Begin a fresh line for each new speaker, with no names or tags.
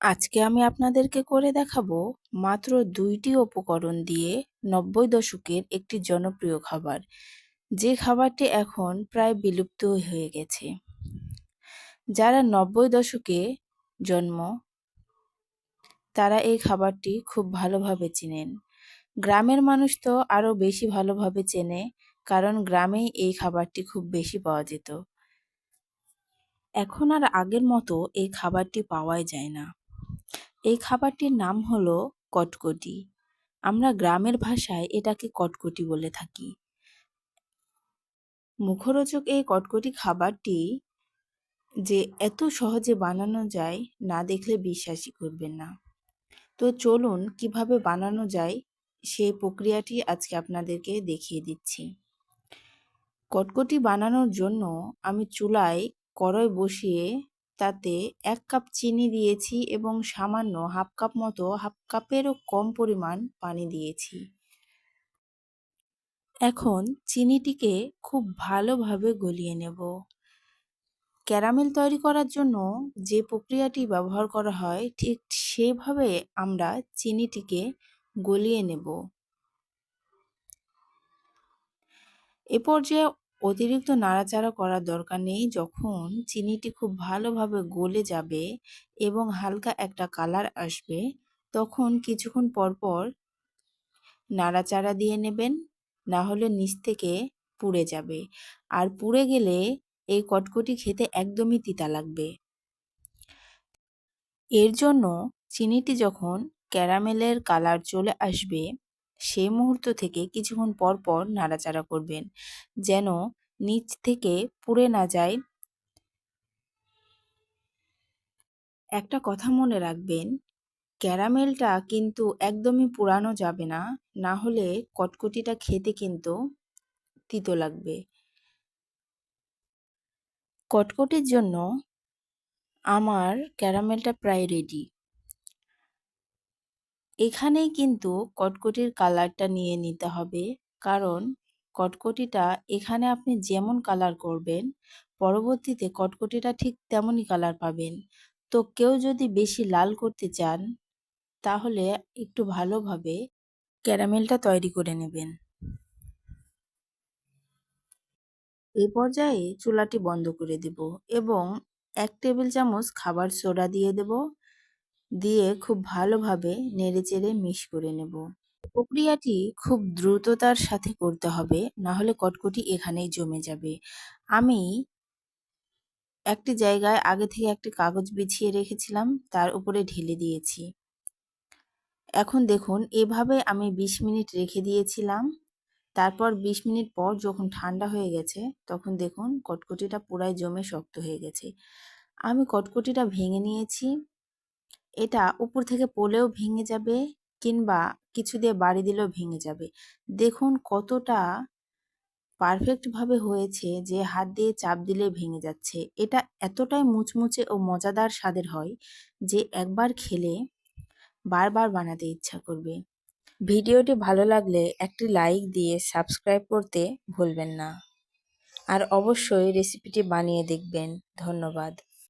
আজকে আমি আপনাদেরকে করে দেখাবো মাত্র দুইটি উপকরণ দিয়ে নব্বই দশকের একটি জনপ্রিয় খাবার, যে খাবারটি এখন প্রায় বিলুপ্ত হয়ে গেছে। যারা নব্বই দশকে জন্ম, তারা এই খাবারটি খুব ভালোভাবে চেনেন। গ্রামের মানুষ তো আরও বেশি ভালোভাবে চেনে, কারণ গ্রামেই এই খাবারটি খুব বেশি পাওয়া যেত। এখন আর আগের মতো এই খাবারটি পাওয়াই যায় না। এই খাবারটির নাম হলো কটকটি। আমরা গ্রামের ভাষায় এটাকে কটকটি বলে থাকি। মুখরোচক এই কটকটি খাবারটি যে এত সহজে বানানো যায়, না দেখলে বিশ্বাসই করবেন না। তো চলুন কীভাবে বানানো যায়, সেই প্রক্রিয়াটি আজকে আপনাদেরকে দেখিয়ে দিচ্ছি। কটকটি বানানোর জন্য আমি চুলায় কড়াই বসিয়ে তাতে এক কাপ চিনি দিয়েছি এবং সামান্য হাফ কাপ মতো হাফ কাপেরও কম পরিমাণ পানি দিয়েছি। এখন চিনিটিকে খুব ভালোভাবে গলিয়ে নেব। ক্যারামেল তৈরি করার জন্য যে প্রক্রিয়াটি ব্যবহার করা হয়, ঠিক সেভাবে আমরা চিনিটিকে গলিয়ে নেব। এ পর্যায়ে অতিরিক্ত নাড়াচাড়া করার দরকার নেই। যখন চিনিটি খুব ভালোভাবে গলে যাবে এবং হালকা একটা কালার আসবে, তখন কিছুক্ষণ পর পর নাড়াচাড়া দিয়ে নেবেন, না হলে নিচ থেকে পুড়ে যাবে। আর পুড়ে গেলে এই কটকটি খেতে একদমই তিতা লাগবে। এর জন্য চিনিটি যখন ক্যারামেলের কালার চলে আসবে সেই মুহূর্ত থেকে কিছুক্ষণ পর পর নাড়াচাড়া করবেন, যেন নিচ থেকে পুড়ে না যায়। একটা কথা মনে রাখবেন, ক্যারামেলটা কিন্তু একদমই পুরানো যাবে না না হলে কটকটিটা খেতে কিন্তু তিতো লাগবে। কটকটির জন্য আমার ক্যারামেলটা প্রায় রেডি এখানেই কিন্তু কটকটির কালারটা নিয়ে নিতে হবে। কারণ কটকটিটা এখানে আপনি যেমন কালার করবেন, পরবর্তীতে কটকটিটা ঠিক তেমনই কালার পাবেন। তো কেউ যদি বেশি লাল করতে চান, তাহলে একটু ভালোভাবে ক্যারামেলটা তৈরি করে নেবেন। এই পর্যায়ে চুলাটি বন্ধ করে দেব এবং এক টেবিল চামচ খাবার সোডা দিয়ে দেব। দিয়ে খুব ভালোভাবে নেড়েচেড়ে মিশ করে নেব। প্রক্রিয়াটি খুব দ্রুততার সাথে করতে হবে না হলে কটকটি এখানেই জমে যাবে। আমি একটি জায়গায় আগে থেকে একটি কাগজ বিছিয়ে রেখেছিলাম, তার উপরে ঢেলে দিয়েছি। এখন দেখুন, এভাবে আমি ২০ মিনিট রেখে দিয়েছিলাম। তারপর ২০ মিনিট পর যখন ঠান্ডা হয়ে গেছে, তখন দেখুন কটকটিটা পুরাই জমে শক্ত হয়ে গেছে। আমি কটকটিটা ভেঙে নিয়েছি। এটা উপর থেকে পড়লেও ভেঙে যাবে কিংবা কিছু দিয়ে বাড়ি দিলেও ভেঙে যাবে। দেখুন কতটা পারফেক্টভাবে হয়েছে যে হাত দিয়ে চাপ দিলে ভেঙে যাচ্ছে। এটা এতটাই মুচমুচে ও মজাদার স্বাদের হয় যে একবার খেলে বারবার বানাতে ইচ্ছা করবে। ভিডিওটি ভালো লাগলে একটি লাইক দিয়ে সাবস্ক্রাইব করতে ভুলবেন না। আর অবশ্যই রেসিপিটি বানিয়ে দেখবেন। ধন্যবাদ।